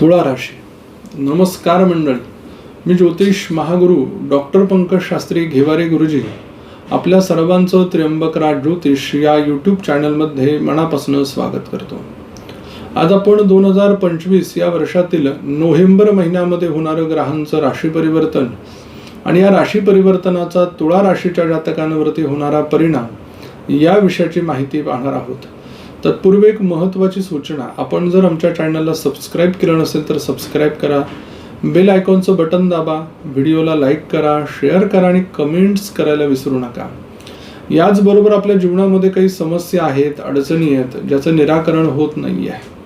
तुळा राशी नमस्कार मंडळी. मी ज्योतिष महागुरु डॉक्टर पंकज शास्त्री घेवारे गुरुजी. आपल्या सर्वांचं त्र्यंबक राज ज्योतिष या यूट्यूब चॅनलमध्ये मनापासून स्वागत करतो. आज आपण दोन हजार पंचवीस या वर्षातील नोव्हेंबर महिन्यामध्ये होणारं ग्रहांचं राशी परिवर्तन आणि या राशी परिवर्तनाचा तुळा राशीच्या जातकांवरती होणारा परिणाम या विषयाची माहिती पाहणार आहोत. तत्पूर्वी एक महत्त्वाची सूचना आपण जर आमच्या चॅनलला सबस्क्राईब केलं नसेल तर सबस्क्राईब करा. बेल आयकॉनचं बटन दाबा व्हिडिओला लाईक करा शेअर करा आणि कमेंट्स करायला विसरू नका. याचबरोबर आपल्या जीवनामध्ये काही समस्या आहेत अडचणी आहेत ज्याचं निराकरण होत नाही आहे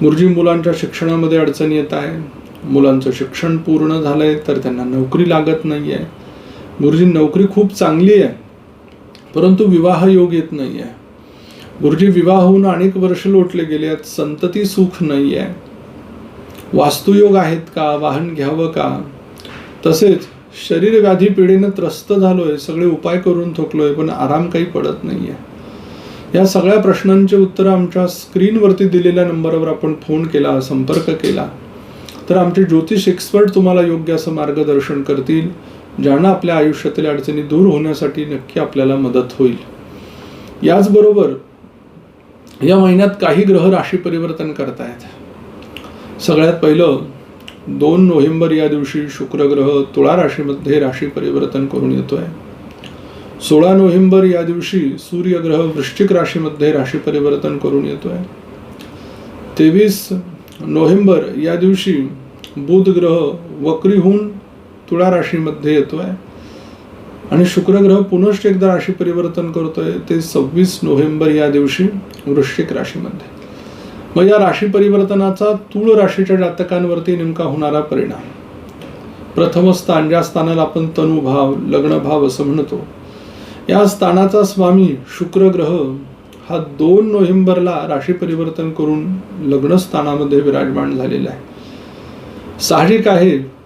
गुरुजी मुलांच्या शिक्षणामध्ये अडचणी येत आहे. मुलांचं शिक्षण पूर्ण झालंय तर त्यांना नोकरी लागत नाही आहे गुरुजी नोकरी खूप चांगली आहे. परंतु विवाह योग येत नाही आहे गुरुजी विवाह होऊन अनेक वर्ष लोटले गेले आहेत संतती सुख नाही आहे वास्तुयोग आहेत का वाहन घ्यावं का? तसेच शरीर व्याधी पिढीनं त्रस्त झालोय सगळे उपाय करून थोकलोय पण आराम काही पडत नाही आहे या सगळ्या प्रश्नांचे उत्तर आमच्या स्क्रीनवरती दिलेल्या नंबरवर आपण फोन केला संपर्क केला. तर आमचे ज्योतिष एक्सपर्ट तुम्हाला योग्य असं मार्गदर्शन करतील. ज्यांना आपल्या आयुष्यातील अडचणी दूर होण्यासाठी नक्की आपल्याला मदत होईल. याचबरोबर या महिन्यात काही ग्रह राशी परिवर्तन करतायत. सगळ्यात पहिलं दोन नोव्हेंबर या दिवशी शुक्र ग्रह तुळा राशीमध्ये राशी परिवर्तन करून येतोय. सोळा नोव्हेंबर या दिवशी सूर्यग्रह वृश्चिक राशीमध्ये राशी परिवर्तन करून येतोय. तेवीस नोव्हेंबर या दिवशी बुध ग्रह वक्रीहून तुळा राशीमध्ये येतोय. आणि शुक्रग्रह पुनश्च एकदा राशी परिवर्तन करतोय ते सव्वीस नोव्हेंबर या दिवशी वृश्चिक राशीमध्ये. मग या राशी परिवर्तनाचा तूळ राशीच्या जातकांवरती नेमका होणारा परिणाम. प्रथम स्थान ज्या स्थानाला आपण तनुभाव लग्नभाव असं म्हणतो या स्थानाचा स्वामी शुक्र ग्रह हा दोन नोव्हेंबरला राशी परिवर्तन करून लग्नस्थानामध्ये विराजमान झालेला आहे. साहजिक आहे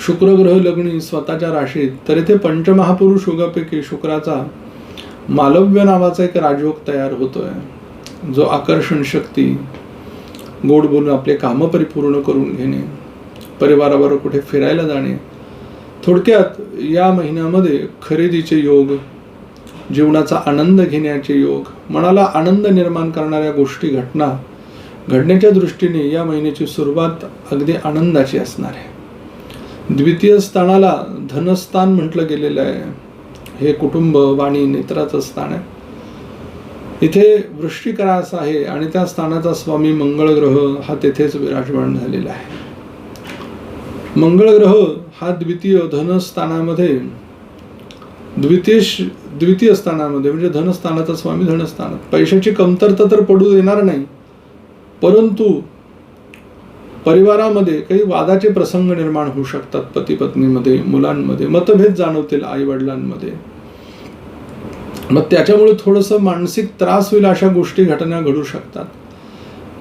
शुक्रग्रह लग्नी स्वतःच्या राशीत. तर येथे पंचमहापुरुष युगापैकी शुक्राचा मालव्य नावाचा एक राजयोग तयार होतोय. जो आकर्षण शक्ती गोड बोलून आपले कामं परिपूर्ण करून घेणे परिवाराबरोबर कुठे फिरायला जाणे थोडक्यात या महिन्यामध्ये खरेदीचे योग जीवनाचा आनंद घेण्याचे योग मनाला आनंद निर्माण करणाऱ्या गोष्टी घटना घडण्याच्या दृष्टीने या महिन्याची सुरुवात अगदी आनंदाची असणार आहे. द्वितीय स्थानाला धनस्थान म्हटलं गेलेलं आहे. हे कुटुंब वाणी नेत्राचं स्थान आहे. इथे वृष्टिकरास आहे आणि त्या स्थानाचा स्वामी मंगळ ग्रह हा तेथेच विराजमान झालेला आहे. मंगळ ग्रह हा द्वितीय धनस्थानामध्ये द्वितीय द्वितीय स्थानामध्ये म्हणजे धनस्थानाचा स्वामी धनस्थानात पैशाची कमतरता तर पडू देणार नाही. परंतु परिवारामध्ये काही वादाचे प्रसंग निर्माण होऊ शकतात पती पत्नीमध्ये मुलांमध्ये मतभेद जाणवतील आई वडिलांमध्ये मग त्याच्यामुळे थोडंसं मानसिक त्रास होईल अशा गोष्टी घटना घडू शकतात.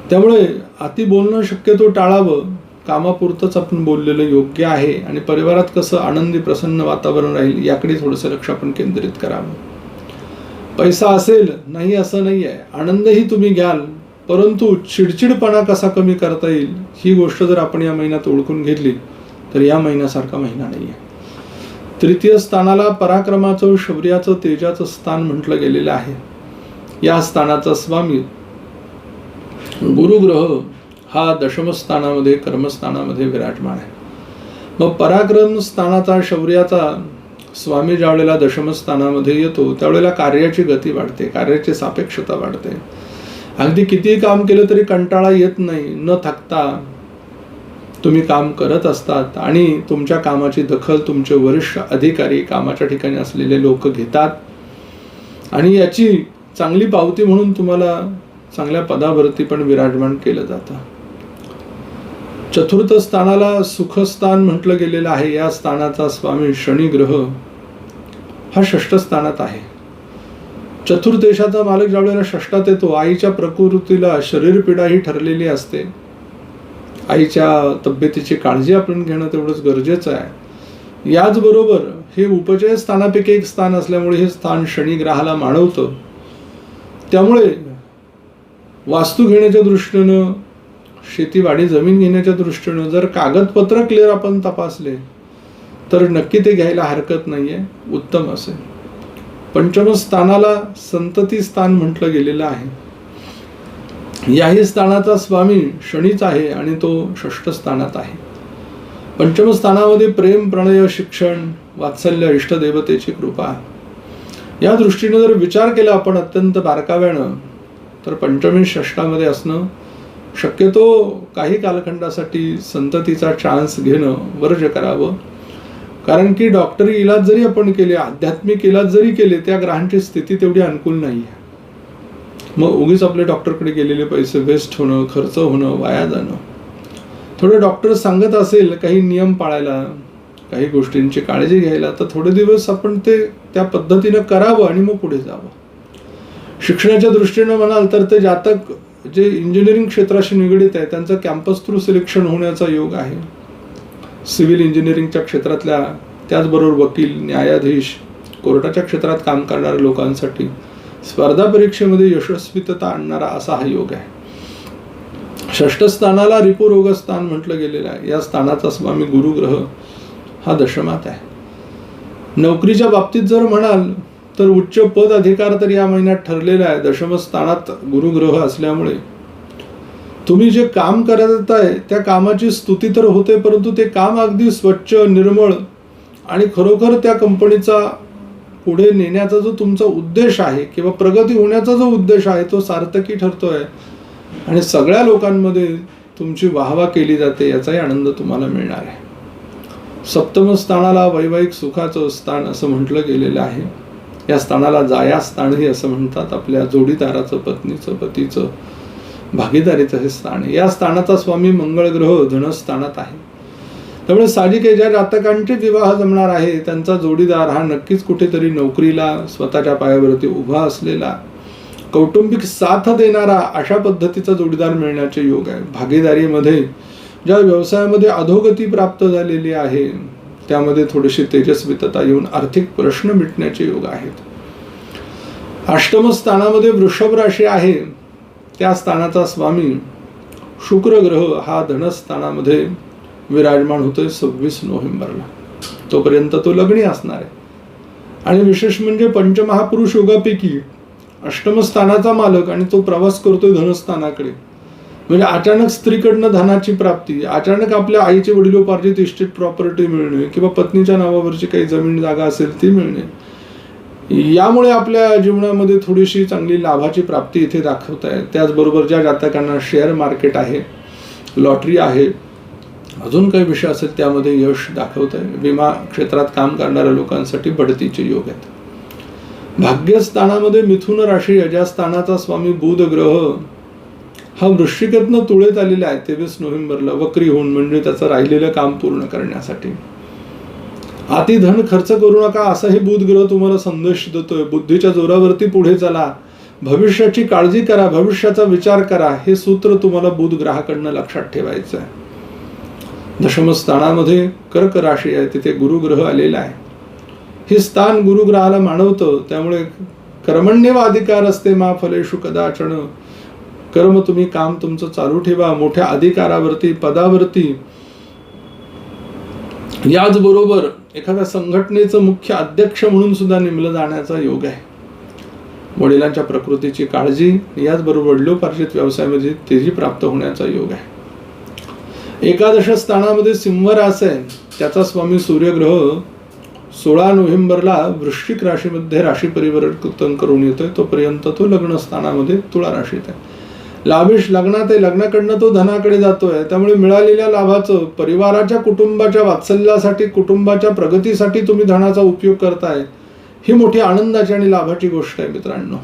त्यामुळे अति बोलणं शक्यतो टाळावं. कामापुरतंच आपण बोललेलं योग्य आहे आणि परिवारात कसं आनंदी प्रसन्न वातावरण राहील याकडे थोडंसं लक्ष आपण केंद्रित करावं. पैसा असेल नाही असं नाही आहे आनंदही तुम्ही घ्याल. परंतु चिडचिडपणा कसा कमी करता येईल ही गोष्ट जर आपण या महिन्यात ओळखून घेतली तर या महिन्यासारखा महिना नाही आहे तृतीय स्थानाला पराक्रमाचं शौर्याचं तेजाचं स्थान म्हटलं गेलेलं आहे. या स्थानाचा स्वामी गुरुग्रह हा दशमस्थानामध्ये कर्मस्थानामध्ये विराजमान आहे. मग पराक्रम स्थानाचा शौर्याचा स्वामी ज्यावेळेला दशमस्थानामध्ये येतो त्यावेळेला कार्याची गती वाढते कार्याची सापेक्षता वाढते. अगदी कितीही काम केलं तरी कंटाळा येत नाही न थकता तुम्ही काम करत असतात आणि तुमच्या कामाची दखल तुमचे वरिष्ठ अधिकारी कामाच्या ठिकाणी असलेले लोक घेतात. आणि याची चांगली पावती म्हणून तुम्हाला चांगल्या पदावरती पण विराजमान केलं जातं. चतुर्थ स्थानाला सुखस्थान म्हटलं गेलेलं आहे. या स्थानाचा स्वामी शनी ग्रह हा षष्ठ स्थानात आहे. चतुर्देशाचा मालक ज्यावेळेला षष्टात येतो आईच्या प्रकृतीला शरीरपीडा ही ठरलेली असते. आईच्या तब्येतीची काळजी आपण घेणं तेवढंच गरजेचं आहे. याचबरोबर हे उपचय स्थानापैकी एक स्थान असल्यामुळे हे स्थान शनी ग्रहाला मानवतं त्यामुळे वास्तू घेण्याच्या दृष्टीनं शेतीवाडी जमीन घेण्याच्या दृष्टीनं जर कागदपत्र क्लिअर आपण तपासले तर नक्की ते घ्यायला हरकत नाही आहे उत्तम असेल. पंचम स्थानाला संतती स्थान म्हटलं गेलेलं आहे. याही स्थानाचा स्वामी शनीच आहे आणि तो षष्ठ स्थानात आहे. पंचम स्थानामध्ये प्रेम प्रणय शिक्षण वात्सल्य इष्टदेवतेची कृपा. या दृष्टीने जर विचार केला आपण अत्यंत बारकाव्यानं तर पंचमी षष्टामध्ये असणं शक्यतो काही कालखंडासाठी संततीचा चान्स घेणं वर्ज करावं. कारण की डॉक्टरी इलाज जरी आपण केले आध्यात्मिक इलाज जरी केले त्या ग्रहांची स्थिती तेवढी अनुकूल नाही आहे मग उगीच आपल्या डॉक्टरकडे गेलेले पैसे वेस्ट होणं खर्च होणं वाया जाणं. थोडं डॉक्टर सांगत असेल काही नियम पाळायला काही गोष्टींची काळजी घ्यायला तर थोडे दिवस आपण ते त्या पद्धतीनं करावं आणि मग पुढे जावं. शिक्षणाच्या दृष्टीनं म्हणाल तर ते जातक जे इंजिनिअरिंग क्षेत्राशी निगडीत आहे त्यांचं कॅम्पस थ्रू सिलेक्शन होण्याचा योग आहे. सिव्हिल इंजिनिअरिंगच्या क्षेत्रातल्या त्याचबरोबर वकील न्यायाधीश कोर्टाच्या क्षेत्रात काम करणाऱ्या लोकांसाठी स्पर्धा परीक्षेमध्ये यशस्वीतता आणणारा असा हा योग आहे. षष्ठस्थानाला रिपुरोग स्थान म्हटलं गेलेलं आहे. या स्थानाचा स्वामी गुरुग्रह हा दशमात आहे. नोकरीच्या बाबतीत जर म्हणाल तर उच्च पद अधिकार तर या महिन्यात ठरलेला आहे. दशमस्थानात गुरुग्रह असल्यामुळे तुम्ही जे काम करत आहे त्या कामाची स्तुती तर होते परंतु ते काम अगदी स्वच्छ निर्मळ आणि खरोखर त्या कंपनीचा पुढे नेण्याचा जो तुमचा उद्देश आहे किंवा प्रगती होण्याचा जो उद्देश आहे तो सार्थकी ठरतो आहे आणि सगळ्या लोकांमध्ये तुमची वाहवा केली जाते याचाही आनंद तुम्हाला मिळणार आहे. सप्तम स्थानाला वैवाहिक सुखाचं स्थान असं म्हटलं गेलेलं आहे. या स्थानाला जाया स्थानही असं म्हणतात आपल्या जोडीदाराचं पत्नीचं पतीचं. भागीदारीचं हे स्थान आहे. या स्थानाचा स्वामी मंगळग्रह धनस्थानात आहे. त्यामुळे साहजिक आहे ज्या जातकांचे विवाह जमणार आहे त्यांचा जोडीदार हा नक्कीच कुठेतरी नोकरीला स्वतःच्या पायावरती उभा असलेला कौटुंबिक साथ देणारा अशा पद्धतीचा जोडीदार मिळण्याचे योग आहे. भागीदारीमध्ये ज्या व्यवसायामध्ये अधोगती प्राप्त झालेली आहे त्यामध्ये थोडीशी तेजस्वितता येऊन आर्थिक प्रश्न मिटण्याचे योग आहेत. अष्टम स्थानामध्ये वृषभ राशी आहे. त्या स्थानाचा स्वामी शुक्र ग्रह हा धनस्थानामध्ये विराजमान होतोय सव्वीस नोव्हेंबरला. तोपर्यंत तो लग्नी असणार आहे. आणि विशेष म्हणजे पंचमहापुरुष योगापैकी अष्टमस्थानाचा मालक आणि तो प्रवास करतोय धनस्थानाकडे. म्हणजे अचानक स्त्रीकडनं धनाची प्राप्ती अचानक आपल्या आईचे वडिलोपार्जित इस्टेट प्रॉपर्टी मिळणे किंवा पत्नीच्या नावावरची काही जमीन जागा असेल ती मिळणे यामुळे आपल्या जीवनामध्ये थोडीशी चांगली लाभाची प्राप्ती इथे दाखवत आहे. त्याचबरोबर ज्या जातकांना शेअर मार्केट आहे लॉटरी आहे अजून काही विषय असेल त्यामध्ये यश दाखवत आहे. विमा क्षेत्रात काम करणाऱ्या लोकांसाठी बढतीचे योग आहेत. भाग्यस्थानामध्ये मिथुन राशी ज्या स्थानाचा स्वामी बुध ग्रह हा वृश्चिकेतनं तुळेत आलेला आहे तेवीस नोव्हेंबरला. वक्री होऊन म्हणजे त्याचं राहिलेलं काम पूर्ण करण्यासाठी. अति धन खर्च करू नका असाही बुधग्रह तुम्हाला संदेश देतोय. बुद्धीच्या जोरावरती पुढे चला. भविष्याची काळजी करा भविष्याचा विचार करा. हे सूत्र तुम्हाला बुध ग्रहाकडनं लक्षात ठेवायचं आहे दशम स्थानामध्ये कर्क राशी आहे तिथे गुरुग्रह आलेला आहे. हे स्थान गुरुग्रहाला मानवतं त्यामुळे कर्मण्यव अधिकार असते मा फलेशु कदाचन. कर्म तुम्ही काम तुमचं चालू ठेवा. मोठ्या अधिकारावरती पदावरती. याचबरोबर एखाद्या संघटनेचं मुख्य अध्यक्ष म्हणून सुद्धा नेमलं जाण्याचा योग आहे. वडिलांच्या प्रकृतीची काळजी याचबरोबर वडिलोपार्जित व्यवसायामध्ये तेजी प्राप्त होण्याचा योग आहे. एकादश स्थानामध्ये सिंहरास आहे त्याचा स्वामी सूर्यग्रह सोळा नोव्हेंबरला वृश्चिक राशीमध्ये राशी परिवर्तन करून येतोय. तोपर्यंत तो लग्न स्थानामध्ये तुळा राशीत आहे. लाभीश लग्नात आहे लग्नाकडनं तो धनाकडे जातोय. त्यामुळे मिळालेल्या लाभाचं परिवाराच्या कुटुंबाच्या वात्सल्यासाठी कुटुंबाच्या प्रगतीसाठी तुम्ही धनाचा उपयोग करताय. ही मोठी आनंदाची आणि लाभाची गोष्ट आहे मित्रांनो.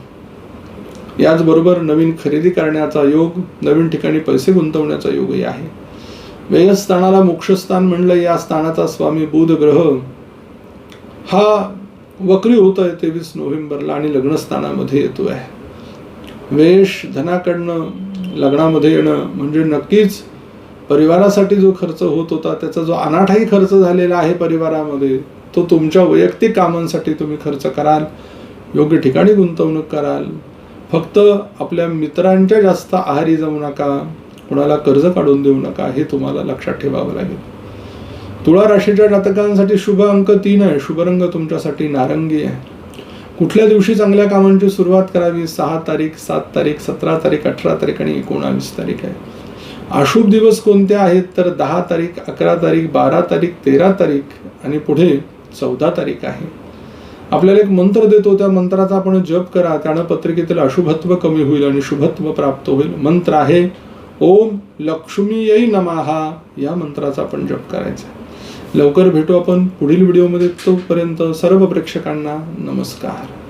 याचबरोबर नवीन खरेदी करण्याचा योग नवीन ठिकाणी पैसे गुंतवण्याचा योगही आहे. व्ययस्थानाला मोक्षस्थान म्हणलं या स्थानाचा स्वामी बुध ग्रह हा वक्री होत आहे तेवीस नोव्हेंबरला आणि लग्नस्थानामध्ये येतो आहे वेश धनाकडनं लग्नामध्ये येणं म्हणजे नक्कीच परिवारासाठी जो खर्च होत होता त्याचा जो अनाठाही खर्च झालेला आहे परिवारामध्ये तो तुमच्या वैयक्तिक कामांसाठी तुम्ही खर्च कराल योग्य ठिकाणी गुंतवणूक कराल. फक्त आपल्या मित्रांच्या जास्त आहारी जाऊ नका कुणाला कर्ज काढून देऊ नका हे तुम्हाला लक्षात ठेवावं लागेल. तुळा राशीच्या जातकांसाठी शुभ अंक तीन आहे. शुभरंग तुमच्यासाठी नारंगी आहे. कुठल्या दिवशी चांगल्या कामांची सुरुवात करावी? सहा तारीख सात तारीख सतरा तारीख अठरा तारीख आणि एकोणावीस तारीख आहे. अशुभ दिवस कोणते आहेत? तर दहा तारीख अकरा तारीख बारा तारीख तेरा तारीख आणि पुढे चौदा तारीख आहे. आपल्याला एक मंत्र देतो त्या मंत्राचा आपण जप करा. त्यानं पत्रिकेतील अशुभत्व कमी होईल आणि शुभत्व प्राप्त होईल. मंत्र आहे ओम लक्ष्मीयै नमाहा या मंत्राचा आपण जप करायचा आहे. लवकर भेटू आपण पुढील व्हिडिओमध्ये तोपर्यंत सर्व प्रेक्षकांना नमस्कार.